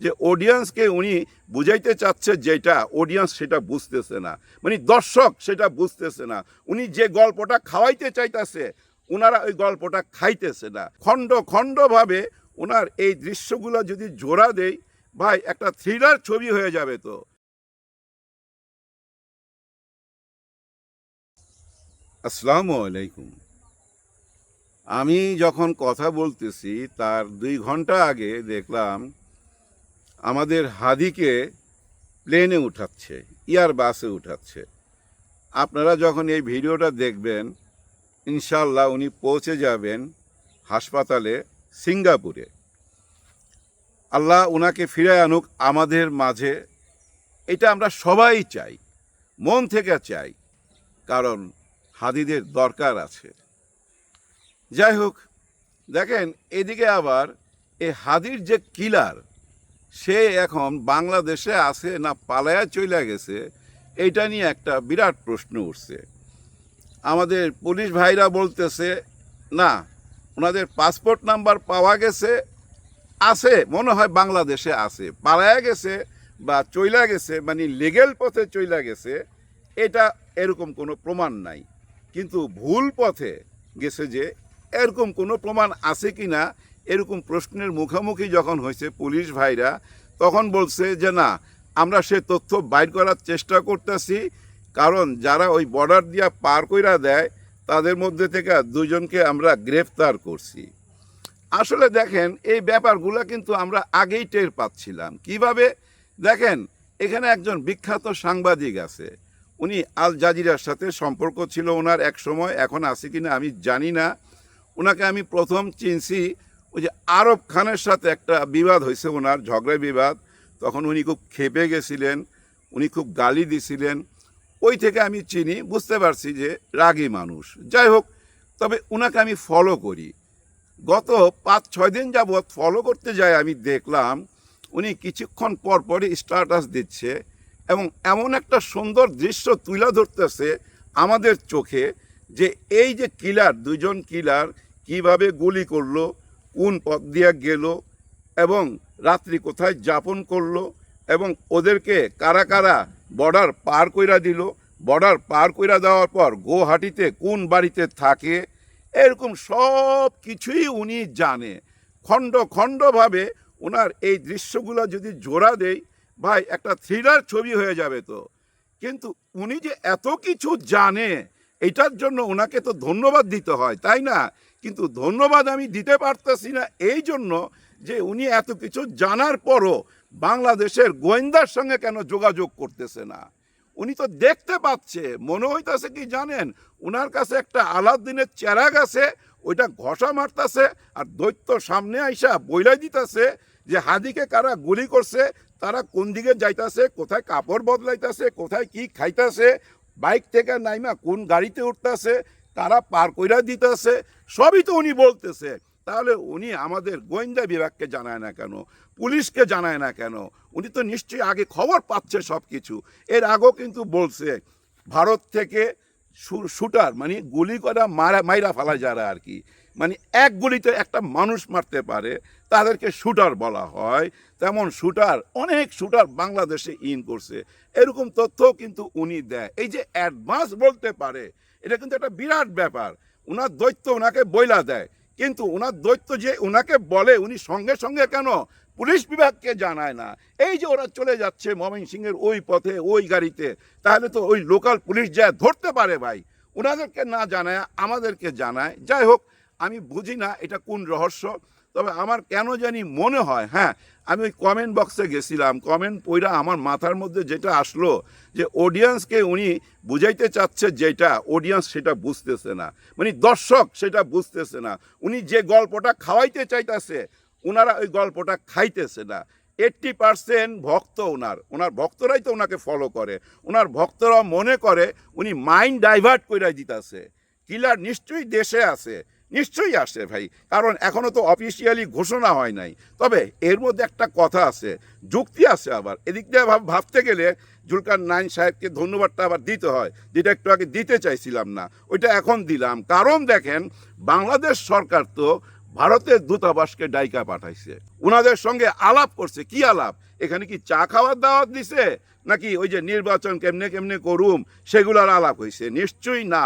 যে অডিয়েন্সকে উনি বুঝাইতে চাচ্ছে যেটা অডিয়েন্স সেটা বুঝতেছে না। মানে দর্শক সেটা বুঝতেছে না। উনি যে গল্পটা খাওয়াইতে চাইতেছে ওনারা ওই গল্পটা খাইতেছে না। খণ্ড খণ্ডভাবে ওনার এই দৃশ্যগুলো যদি জোড়া দেই, ভাই, একটা থ্রিলার ছবি হয়ে যাবে তো। আসসালামু আলাইকুম। আমি যখন কথা বলতেছি, তার দুই ঘণ্টা আগে দেখলাম আমাদের হাদিকে প্লেনে উঠাচ্ছে ইয়ার বাসে উঠাচ্ছে। আপনারা যখন এই ভিডিওটা দেখবেন ইনশাল্লাহ উনি পৌঁছে যাবেন হাসপাতালে সিঙ্গাপুরে। আল্লাহ ওনাকে ফিরে আনুক আমাদের মাঝে। এটা আমরা সবাই চাই, মন থেকে চাই, কারণ হাদিদের দরকার আছে। যাই হোক, দেখেন, এদিকে আবার এ হাদির যে কিলার সে এখন বাংলাদেশে আছে না পালায়া চলে গেছে, এইটা নিয়ে একটা বিরাট প্রশ্ন উঠছে। আমাদের পুলিশ ভাইরা বলতেছে, না, ওনাদের পাসপোর্ট নাম্বার পাওয়া গেছে, আছে, মনে হয় বাংলাদেশে আছে, পালায়া গেছে বা চইলা গেছে মানে লিগেল পথে চইলা গেছে, এটা এরকম কোনো প্রমাণ নাই। কিন্তু ভুল পথে গেছে যে, এরকম কোনো প্রমাণ আছে কি না এরকম প্রশ্নের মুখোমুখি যখন হয়েছে পুলিশ ভাইরা, তখন বলছে যে না, আমরা সে তথ্য বাইর করার চেষ্টা করতেছি, কারণ যারা ওই বর্ডার দিয়া পার কইরা দেয়, তাদের মধ্যে থেকে দুজনকে আমরা গ্রেফতার করছি। আসলে দেখেন, এই ব্যাপারগুলো কিন্তু আমরা আগেই টের পাচ্ছিলাম। কীভাবে? দেখেন, এখানে একজন বিখ্যাত সাংবাদিক আছে। উনি আল জাজিরার সাথে সম্পর্ক ছিল ওনার এক সময় এখন আছে কিনা আমি জানি না। ওনাকে আমি প্রথম চিনছি ওই যে আরব খানের সাথে একটা বিবাদ হয়েছে ওনার ঝগড়া বিবাদ। তখন উনি খুব খেপে গেছিলেন, উনি খুব গালি দিছিলেন। ওই থেকে আমি চিনি, বুঝতে পারছি যে রাগী মানুষ। যাই হোক, তবে ওনাকে আমি ফলো করি। গত পাঁচ, ছয় দিন যাবৎ ফলো করতে যাই আমি দেখলাম, উনি কিছুক্ষণ পর পরই স্ট্যাটাস দিচ্ছে এবং এমন একটা সুন্দর দৃশ্য তুলে ধরতেছে আমাদের চোখে যে এই যে কিলার দুজন কিলার কীভাবে গুলি করল কোন পথ দিয়ে গেল এবং রাত্রি কোথায় যাপন করল এবং ওদেরকে কারা কারা বর্ডার পার কইরা দিল। বর্ডার পার কইরা দেওয়ার পর গুয়াহাটিতে কোন বাড়িতে থাকে, এরকম সব কিছুই উনি জানে। খণ্ড খণ্ডভাবে ওনার এই দৃশ্যগুলো যদি জোড়া দেই, ভাই, একটা থ্রিলার ছবি হয়ে যাবে তো। কিন্তু উনি যে এত কিছু জানে, এটার জন্য ওনাকে তো ধন্যবাদ দিতে হয়, তাই না? কিন্তু ধন্যবাদ আমি দিতে পারতেছি না। এই জন্য যে উনি এত কিছু জানার পরও বাংলাদেশের গোয়েন্দার সঙ্গে কেন যোগাযোগ করতেছে না? উনি তো দেখতে পাচ্ছে, মনে হইতাছে কি জানেন ওনার কাছে একটা আলাদিনের চেরাগ আছে, ওইটা ঘষা মারতাছে আর দৈত্য সামনে আইসা বইলাই দিতেছে যে হাদিকে কারা গুলি করছে, তারা কোন দিকে যাইতাছে, কোথায় কাপড় বদলাইতাছে, কোথায় কি খাইতাছে, বাইক থেকে নাইমা কোন গাড়িতে উঠতাছে তারা পার কইরা দিতেছে, সবই তো উনি বলতেছে। তাহলে উনি আমাদের গোয়েন্দা বিভাগকে জানায় না কেন? পুলিশকে জানায় না কেন? উনি তো নিশ্চয়ই আগে খবর পাচ্ছে সব কিছু এর আগেও কিন্তু বলছে, ভারত থেকে শুটার মানে গুলি করা মারা, মাইরা ফেলা যারা আর কি মানে এক গুলিতে একটা মানুষ মারতে পারে, তাদেরকে শুটার বলা হয়। তেমন শুটার, অনেক শুটার বাংলাদেশে ইন করছে। এরকম তথ্য কিন্তু উনি দেয়। এই যে অ্যাডভান্স বলতে পারে এটা কিন্তু একটা বিরাট ব্যাপার। ওনার দৈত্য ওনাকে বইলা দেয়। কিন্তু ওনার দৈত্য যে ওনাকে বলে, উনি সঙ্গে সঙ্গে কেন? পুলিশ বিভাগকে জানায় না। এই যে ওরা চলে যাচ্ছে মমিন সিংয়ের ওই পথে, ওই গাড়িতে, তাহলে তো ওই লোকাল পুলিশ যায় ধরতে পারে ভাই। ওনাদেরকে না জানায়, আমাদেরকে জানায়। যাই হোক, আমি বুঝি না এটা কোন রহস্য, তবে আমার কেন জানি মনে হয় হ্যাঁ আমি ওই কমেন্ট বক্সে গেছিলাম। কমেন্ট পইরা আমার মাথার মধ্যে যেটা আসলো যে অডিয়েন্সকে উনি বুঝাইতে চাচ্ছে যেটা অডিয়েন্স সেটা বুঝতেছে না। মানে দর্শক সেটা বুঝতেছে না। উনি যে গল্পটা খাওয়াইতে চাইতেছে ওনারা ওই গল্পটা খাইতেছে না। এইট্টি পার্সেন্ট ভক্ত ওনার ওনার ভক্তরাই তো ওনাকে ফলো করে। ওনার ভক্তরা মনে করে উনি মাইন্ড ডাইভার্ট করে দিতেছে। কিলার নিশ্চয়ই দেশে আছে। নিশ্চয়ই আসে ভাই। কারণ এখনও তো অফিসিয়ালি ঘোষণা হয় নাই। তবে এর মধ্যে একটা কথা আছে, যুক্তি আছে আবার। এদিক দিয়ে ভাব ভাবতে গেলে জুলকার নাইন সাহেবকে ধন্যবাদটা আবার দিতে হয়, যেটা একটু আগে দিতে চাইছিলাম না। ওইটা এখন দিলাম। কারণ দেখেন, বাংলাদেশ সরকার তো ভারতের দূতাবাসকে ডাইকা পাঠাইছে। ওনাদের সঙ্গে আলাপ করছে। কি আলাপ? এখানে কি চা খাওয়ার দাওয়াত দিছে? নাকি ওই যে নির্বাচন কেমনে কেমনে করুম? সেগুলার আলাপ হয়েছে নিশ্চয়ই না।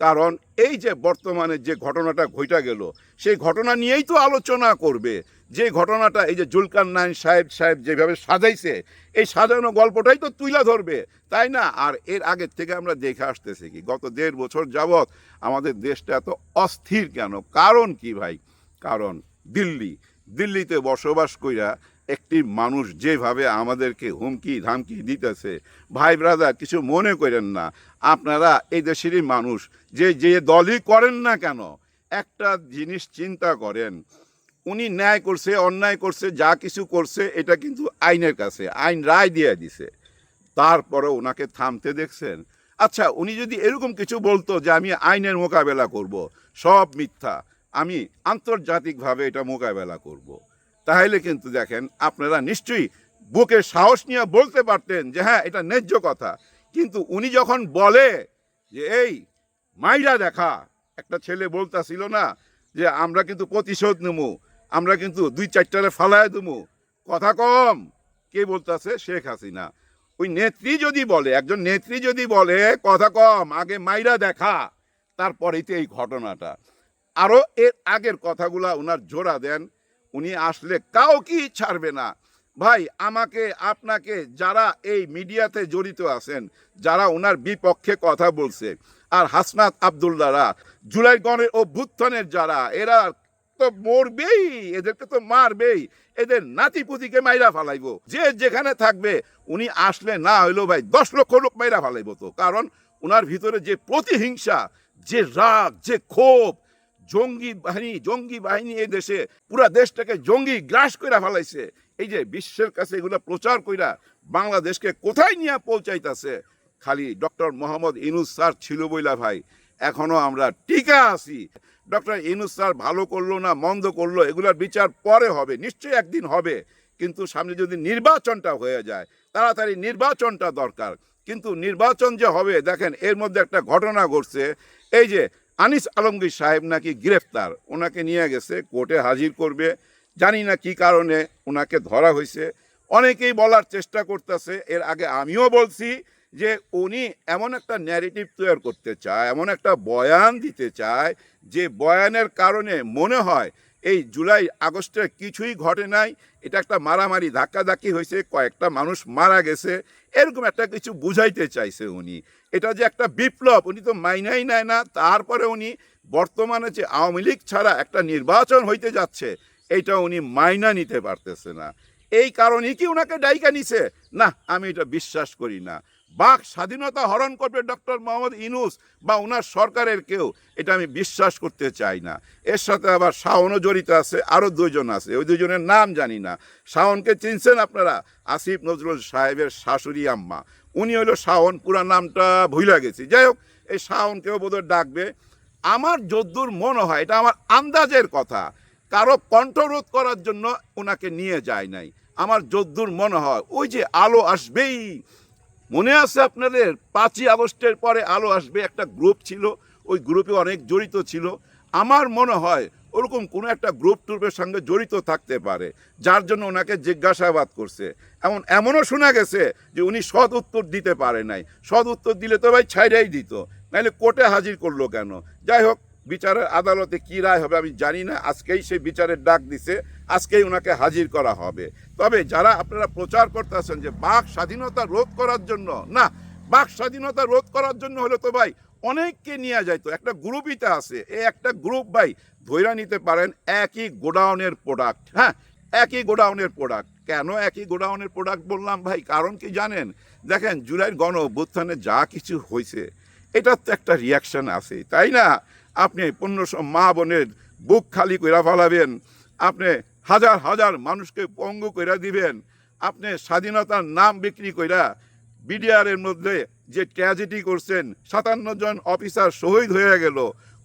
কারণ এই যে বর্তমানে যে ঘটনাটা ঘইটা গেল, সেই ঘটনা নিয়েই তো আলোচনা করবে। যে ঘটনাটা এই যে জুলকার নাইন সাহেব সাহেব যেভাবে সাজাইছে, এই সাজানো গল্পটাই তো তুইলা ধরবে, তাই না? আর এর আগের থেকে আমরা দেখে আসতেছি কি, গত দেড় বছর যাবৎ আমাদের দেশটা এত অস্থির কেন? কারণ কি ভাই? কারণ দিল্লি, দিল্লিতে বসবাস কইরা একটি মানুষ যেভাবে আমাদেরকে হুমকি, ধামকি দিতেছে, ভাই ব্রাদার কিছু মনে করেন না। আপনারা এই দেশেরই মানুষ, যে যে দলই করেন না কেন, একটা জিনিস চিন্তা করেন, উনি ন্যায় করছে, অন্যায় করছে, যা কিছু করছে, এটা কিন্তু আইনের কাছে, আইন রায় দিয়ে দিছে। তারপরে ওনাকে থামতে দেখছেন। আচ্ছা উনি যদি এরকম কিছু বলতো যে আমি আইনের মোকাবেলা করব, সব মিথ্যা, আমি আন্তর্জাতিকভাবে এটা মোকাবেলা করব। তাহলে কিন্তু দেখেন আপনারা নিশ্চয়ই বুকে সাহস নিয়ে বলতে পারতেন যে হ্যাঁ এটা ন্যায্য কথা। কিন্তু উনি যখন বলে যে, এই, মাইরা দেখা, একটা ছেলে বলতাছিল না যে, আমরা কিন্তু প্রতিশোধ নেব, আমরা কিন্তু দুই চারটারে ফালায় দেবো। কথা কম, কে বলতেছে? শেখ হাসিনা। ওই নেত্রী যদি বলে, একজন নেত্রী যদি বলে, কথা কম, আগে মাইরা দেখা, তারপরেই তো এই ঘটনাটা। আরও এর আগের কথাগুলা ওনার জোড়া দেন উনি আসলে কাউকে ছাড়বে না। ভাই, আমাকে, আপনাকে যারা এই মিডিয়াতে জড়িত আছেন, যারা ওনার বিপক্ষে কথা বলছে, আর হাসনাত আবদুল্লারা জুলাই গণের অভ্যুত্থানের যারা, এরা তো মরবেই, এদেরকে তো মারবেই, এদের নাতি পুতিকে মাইরা ফালাইবো। যে যেখানে থাকবে, উনি আসলে না হইল ভাই, দশ লক্ষ লোক মাইরা ফালাইবো তো। কারণ ওনার ভিতরে যে প্রতিহিংসা, যে রাগ, যে ক্ষোভ জঙ্গি বাহিনী জঙ্গি বাহিনী এই দেশে, পুরা দেশটাকে জঙ্গি গ্রাস কইরা ফেলাইছে। এই যে বিশ্বের কাছে এগুলো প্রচার কইরা বাংলাদেশকে কোথায় নিয়ে পৌঁছাইতেছে, খালি ডক্টর মোহাম্মদ ইনুস স্যার ছিল বইলা ভাই, এখনও আমরা টিকা আছি। ডক্টর ইনুস স্যার ভালো করল না, মন্দ করল, এগুলোর বিচার পরে হবে, নিশ্চয়ই একদিন হবে। কিন্তু সামনে যদি নির্বাচনটা হয়ে যায়, তাড়াতাড়ি নির্বাচনটা দরকার। কিন্তু নির্বাচন যে হবে, দেখেন, এর মধ্যে একটা ঘটনা ঘটছে। এই যে আনিস আলমগীর সাহেব নাকি গ্রেফতার? ওনাকে নিয়ে গেছে, কোর্টে হাজির করবে। জানি না কি কারণে ওনাকে ধরা হয়েছে। অনেকেই বলার চেষ্টা করতেছে, এর আগে আমিও বলছি যে উনি এমন একটা ন্যারেটিভ তৈরি করতে চায়, এমন একটা বয়ান দিতে চায়, যে বয়ানের কারণে মনে হয় এই জুলাই আগস্টের কিছুই ঘটে নাই এটা একটা মারামারি, ধাক্কাধাক্কি হয়েছে, কয়েকটা মানুষ মারা গেছে। এরকম একটা কিছু বুঝাইতে চাইছে উনি। এটা যে একটা বিপ্লব, উনি তো মাইনাই নেয় না। তারপরে উনি বর্তমানে যে আওয়ামী লীগ ছাড়া একটা নির্বাচন হইতে যাচ্ছে এটা উনি মাইনা নিতে পারতেছে না। এই কারণে কি ওনাকে ডাইকা নিছে? না, আমি এটা বিশ্বাস করি না। বাক স্বাধীনতা হরণ করবে ডক্টর মোহাম্মদ ইনুস বা ওনার সরকারের কেউ, এটা আমি বিশ্বাস করতে চাই না। এর সাথে আবার শাওনও জড়িত আছে, আরও দুজন আছে, ওই দুজনের নাম জানি না। শাওনকে চিনছেন আপনারা? আসিফ নজরুল সাহেবের শাশুড়ি আম্মা। উনি হলো শাওন, পুরা নামটা ভুলে গেছি। যাই হোক, এই শাওনকেও বোধহয় ডাকবে। আমার যদ্দূর মনে হয়, এটা আমার আন্দাজের কথা, কারও কণ্ঠরোধ করার জন্য ওনাকে নিয়ে যায় নাই। আমার যদ্দূর মনে হয়, ওই যে আলো আসবেই। মনে আছে আপনাদের? পাঁচই আগস্টের পরে আলো আসবে, একটা গ্রুপ ছিল, ওই গ্রুপে অনেক জড়িত ছিল। আমার মনে হয় ওরকম কোনো একটা গ্রুপ ট্রুপের সঙ্গে জড়িত থাকতে পারে, যার জন্য ওনাকে জিজ্ঞাসাবাদ করছে। এমন, এমনও শোনা গেছে যে উনি সৎ উত্তর দিতে পারে নাই। সৎ উত্তর দিলে তো ভাই ছাইরাই দিত নাহলে কোর্টে হাজির করল কেন? যাই হোক বিচারের আদালতে কী রায় হবে আমি জানি না। আজকেই সে বিচারের ডাক দিছে, আজকেই ওনাকে হাজির করা হবে। তবে যারা আপনারা প্রচার করতেছেন যে বাক স্বাধীনতা রোধ করার জন্য, না, বাক স্বাধীনতা রোধ করার জন্য হলে তো ভাই অনেককে নিয়ে যাইতো। একটা গ্রুপইতে আছে এই একটা গ্রুপ ভাই ধৈরা নিতে পারেন একই গোডাউনের প্রোডাক্ট হ্যাঁ একই গোডাউনের প্রোডাক্ট কেন একই গোডাউনের প্রোডাক্ট বললাম ভাই? কারণ কি জানেন? দেখেন, জুলাইয়ের গণ অভ্যুত্থানে যা কিছু হয়েছে এটার তো একটা রিয়াকশন আছে তাই না? আপনি পনেরোশো মা বোনের বুক খালি কইরা ফেলাবেন, আপনি হাজার হাজার মানুষকে পঙ্গু কইরা দিবেন, আপনি স্বাধীনতার নাম বিক্রি কইরা বিডিআরের মধ্যে যে ট্র্যাজেডি করছেন, সাতান্ন জন অফিসার শহীদ হয়ে গেল,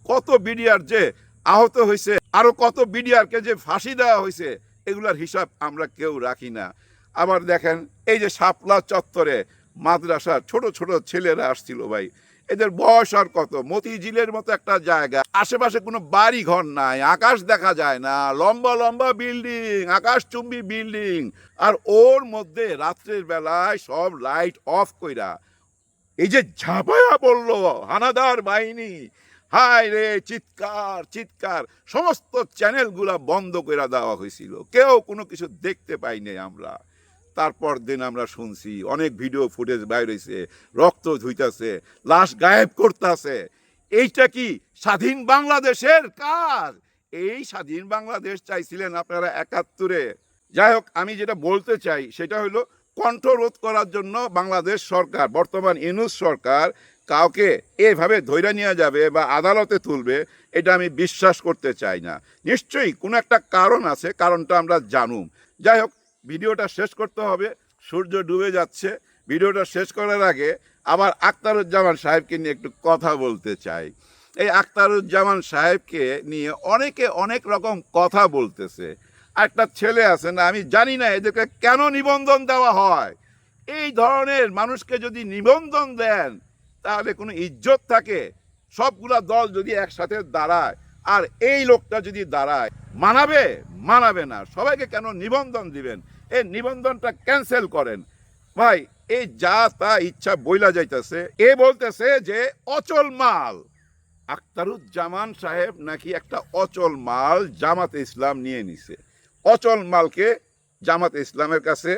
কত বিডিআর যে আহত হয়েছে আরও কত বিডিআরকে যে ফাঁসি দেওয়া হয়েছে এগুলার হিসাব আমরা কেউ রাখি না। আবার দেখেন, এই যে শাপলা চত্বরে মাদ্রাসার ছোট ছোট ছেলেরা আসছিল ভাই এদের বয়স আর কত? মতিঝিলের মতো একটা জায়গা। আশেপাশে কোনো বাড়ি ঘর নাই, আকাশ দেখা যায় না, লম্বা লম্বা বিল্ডিং, আকাশচুম্বী বিল্ডিং। আর ওর মধ্যে রাত্রের বেলায় সব লাইট অফ কইরা। এই যে ঝাঁপায়া পড়ল হানাদার বাহিনী। হায় রে, চিৎকার চিৎকার। সমস্ত চ্যানেলগুলা বন্ধ করে দেওয়া হয়েছিল কেউ কোনো কিছু দেখতে পাইনি আমরা। তারপর দিন আমরা শুনছি, অনেক ভিডিও ফুটেজ বাইর হয়েছে রক্ত ধুইতাছে, লাশ গায়েব করতেছে। এইটা কি স্বাধীন বাংলাদেশের কাজ? এই স্বাধীন বাংলাদেশ চাইছিলেন আপনারা একাত্তরে। যাই হোক, আমি যেটা বলতে চাই, সেটা হলো কণ্ঠরোধ করার জন্য বাংলাদেশ সরকার, বর্তমান ইনুস সরকার, কাউকে এভাবে ধৈর্য নিয়ে যাবে বা আদালতে তুলবে, এটা আমি বিশ্বাস করতে চাই না। নিশ্চয়ই কোনো একটা কারণ আছে, কারণটা আমরা জানুম। যাই হোক ভিডিওটা শেষ করতে হবে। সূর্য ডুবে যাচ্ছে। ভিডিওটা শেষ করার আগে আবার আখতারুজ্জামান সাহেবকে নিয়ে একটু কথা বলতে চাই। এই আখতারুজ্জামান সাহেবকে নিয়ে অনেকে অনেক রকম কথা বলতেছে। একটা ছেলে আছে না, আমি জানি না এদেরকে কেন নিবন্ধন দেওয়া হয়। এই ধরনের মানুষকে যদি নিবন্ধন দেন, তাহলে কোনো ইজ্জত থাকে। সবগুলা দল যদি একসাথে দাঁড়ায় আর এই লোকটা যদি দাঁড়ায়, মানাবে? মানাবে না। সবাইকে কেন নিবন্ধন দিবেন? এই নিবন্ধনটা ক্যান্সেল করেন। ভাই, এই যা তা ইচ্ছা বইলা যাইতেছে। এ বলতেছে যে, অচল মাল। আখতারুজ্জামান সাহেব নাকি একটা অচল মাল জামাতে ইসলাম নিয়ে নিছে। অচল মালকে জামাতে ইসলামের কাছে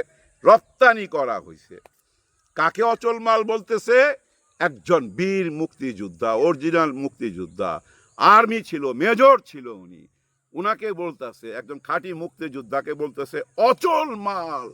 রপ্তানি করা হয়েছে কাকে অচল মাল বলতেছে? একজন বীর মুক্তিযোদ্ধা, অরিজিনাল মুক্তিযোদ্ধা। আর্মি ছিল, মেজর ছিল উনি। উনাকে বলতেছে, একজন খাঁটি মুক্তিযোদ্ধাকে বলতেছে, অচল মাল।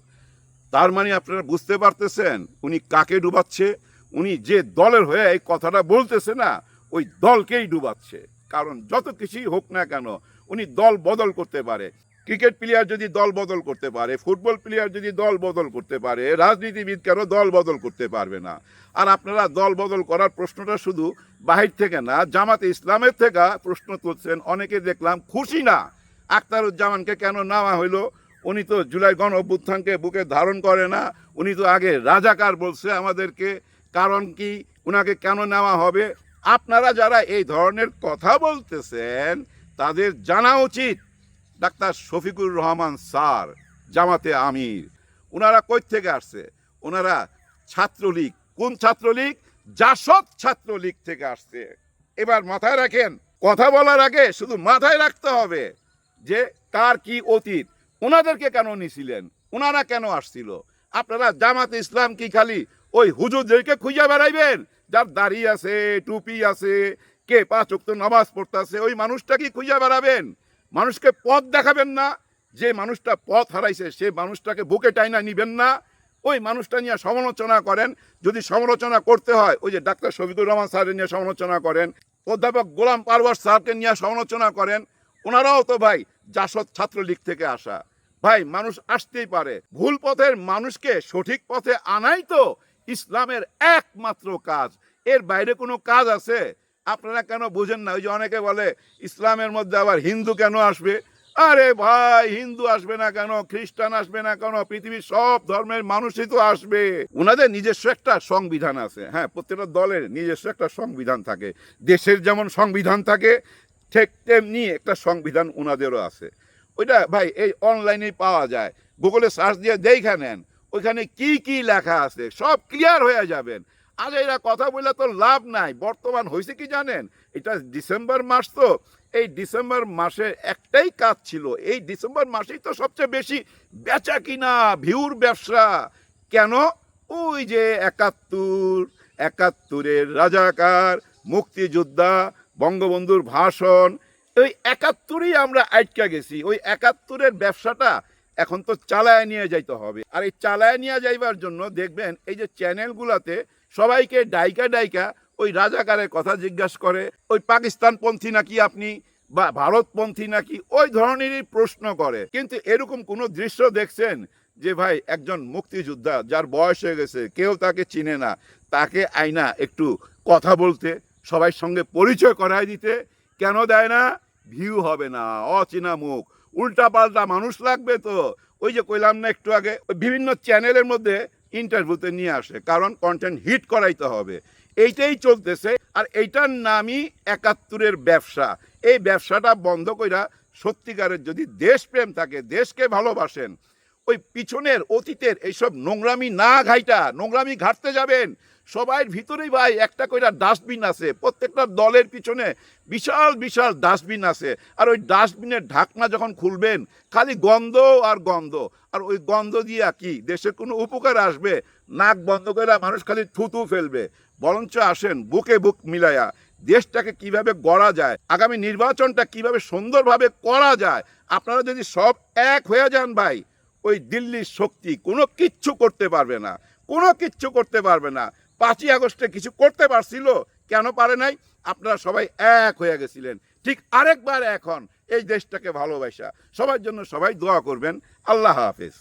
তার মানে আপনারা বুঝতে পারতেছেন উনি কাকে ডুবাচ্ছে? উনি যে দলের হয়ে এই কথাটা বলতেছে না, ওই দলকেই ডুবাচ্ছে। কারণ যত কিছুই হোক না কেন, উনি দল বদল করতে পারে। ক্রিকেট প্লেয়ার যদি দল বদল করতে পারে, ফুটবল প্লেয়ার যদি দল বদল করতে পারে, রাজনীতিবিদ কেন দল বদল করতে পারবে না? আর আপনারা দল বদল করার প্রশ্নটা শুধু বাহির থেকে না, জামাতে ইসলামের থেকে প্রশ্ন তুলছেন। অনেকে দেখলাম খুশি না। আখতারুজ্জামানকে কেন নেওয়া হইল? উনি তো জুলাই গণ অভ্যুত্থানকে বুকে ধারণ করে না। উনি তো আগে রাজাকার বলছে আমাদেরকে। কারণ কি? উনাকে কেন নেওয়া হবে? আপনারা যারা এই ধরনের কথা বলতেছেন, তাদের জানা উচিত। ডাক্তার শফিকুর রহমান স্যার, জামাতে আমির। ওনারা কই থেকে আসছে? ওনারা ছাত্রলীগ। কোন ছাত্রলীগ? জাসদ ছাত্রলীগ থেকে আসছে। এবার মাথায় রাখেন, কথা বলার আগে শুধু মাথায় রাখতে হবে যে কার কি অতীত। ওনাদেরকে কেন নিছিলেন? ওনারা কেন আসছিল? আপনারা জামাতে ইসলাম কি খালি ওই হুজুরদেরকে খুঁজে বেড়াইবেন? যার দাড়ি আছে, টুপি আছে, কে পাঁচ নামাজ পড়তেছে, ওই মানুষটা কি খুঁজে বেড়াবেন? মানুষকে পথ দেখাবেন না, যে মানুষটা পথ হারাইছে, সে মানুষটাকে বুকে টাইনা নিবেন না। ওই মানুষটা নিয়ে সমালোচনা করেন, যদি সমালোচনা করতে হয়, ওই যে ডাক্তার শফিকুর রহমান স্যারের নিয়ে সমালোচনা করেন, অধ্যাপক গোলাম পারওয়ার স্যারকে নিয়ে সমালোচনা করেন, ওনারাও তো ভাই জাসদ ছাত্রলীগ থেকে আসা। ভাই, মানুষ আসতেই পারে। ভুল পথের মানুষকে সঠিক পথে আনাই তো ইসলামের একমাত্র কাজ। এর বাইরে কোনো কাজ আছে? আপনারা কেন বুঝেন না? ওই যে অনেকে বলে, ইসলামের মধ্যে আবার হিন্দু কেন আসবে? আরে ভাই, হিন্দু আসবে না কেন? খ্রিস্টান আসবে না কেন? পৃথিবীর সব ধর্মের মানুষই তো আসবে। ওনাদের নিজস্ব একটা সংবিধান আছে। হ্যাঁ প্রত্যেকটা দলের নিজস্ব একটা সংবিধান থাকে। দেশের যেমন সংবিধান থাকে, ঠিক তেমনি একটা সংবিধান ওনাদেরও আছে। ওইটা ভাই, এই অনলাইনে পাওয়া যায়। গুগলে সার্চ দিয়ে দেখে নেন। ওইখানে কি কি লেখা আছে? সব ক্লিয়ার হয়ে যাবেন। আজ এরা কথা বললে তো লাভ নাই। বর্তমান হয়েছে কি জানেন? এটা ডিসেম্বর মাস তো। এই ডিসেম্বর মাসে একটাই কাজ ছিল। এই ডিসেম্বর মাসেই তো সবচেয়ে বেশি বেচা কিনা, ভিউর ব্যবসা। কেন? ওই যে একাত্তর, একাত্তরের রাজাকার, মুক্তিযোদ্ধা, বঙ্গবন্ধুর ভাষণ, ওই একাত্তরেই আমরা আটকা গেছি। ওই একাত্তরের ব্যবসাটা এখন তো চালায় নিয়ে যাইতে হবে। আর এই চালায় নিয়ে যাইবার জন্য দেখবেন এই যে চ্যানেলগুলোতে সবাইকে ডাইকা ডাইকা ওই রাজাকারের কথা জিজ্ঞাসা করে, ওই পাকিস্তানপন্থী নাকি আপনি? বা ভারতপন্থী নাকি? ওই ধরনেরই প্রশ্ন করে। কিন্তু এরকম কোনো দৃশ্য দেখছেন যে, ভাই, একজন মুক্তিযোদ্ধা যার বয়স হয়ে গেছে, কেউ তাকে চিনে না, তাকে আইনা একটু কথা বলতে, সবাই সঙ্গে পরিচয় করায় দিতে, কেন দেয় না? ভিউ হবে না, অচেনা মুখ উল্টা পাল্টা মানুষ লাগবে তো। ওই যে কইলাম না একটু আগে, বিভিন্ন চ্যানেলের মধ্যে ইন্টারভিউতে নিয়ে আসে, কারণ কন্টেন্ট হিট করাইতে হবে। এইটাই চলতেছে, আর এইটার নামই একাত্তরের ব্যবসা। এই ব্যবসাটা বন্ধ কইরা সত্যিকারের যদি দেশপ্রেম থাকে, দেশকে ভালোবাসেন ওই পিছনের অতীতের এইসব নোংরামি না ঘাইটা, নোংরামি ঘাটতে যাবেন। সবাই ভিতরেই ভাই, একটা কইরা ডাস্টবিন আছে। প্রত্যেকটা দলের পিছনে বিশাল বিশাল ডাস্টবিন আছে। আর ওই ডাস্টবিনের ঢাকনা যখন খুলবেন, খালি গন্ধ আর গন্ধ। আর ওই গন্ধ দিয়া কি? দেশের কোনো উপকার আসবে? নাক বন্ধ করে মানুষ খালি থুতু ফেলবে। বরঞ্চ আসেন বুকে বুক মিলাইয়া দেশটাকে কীভাবে গড়া যায়? আগামী নির্বাচনটা কীভাবে সুন্দরভাবে করা যায়? আপনারা যদি সব এক হয়ে যান ভাই ওই দিল্লির শক্তি কোনো কিচ্ছু করতে পারবে না, কোনো কিচ্ছু করতে পারবে না। পাঁচই আগস্টে কিছু করতে পারছিল, কেন পারে নাই? আপনারা সবাই এক হয়ে গেছিলেন। ঠিক আরেকবার এখন এই দেশটাকে ভালোবাসা। সবার জন্য সবাই দোয়া করবেন। আল্লাহ হাফেজ।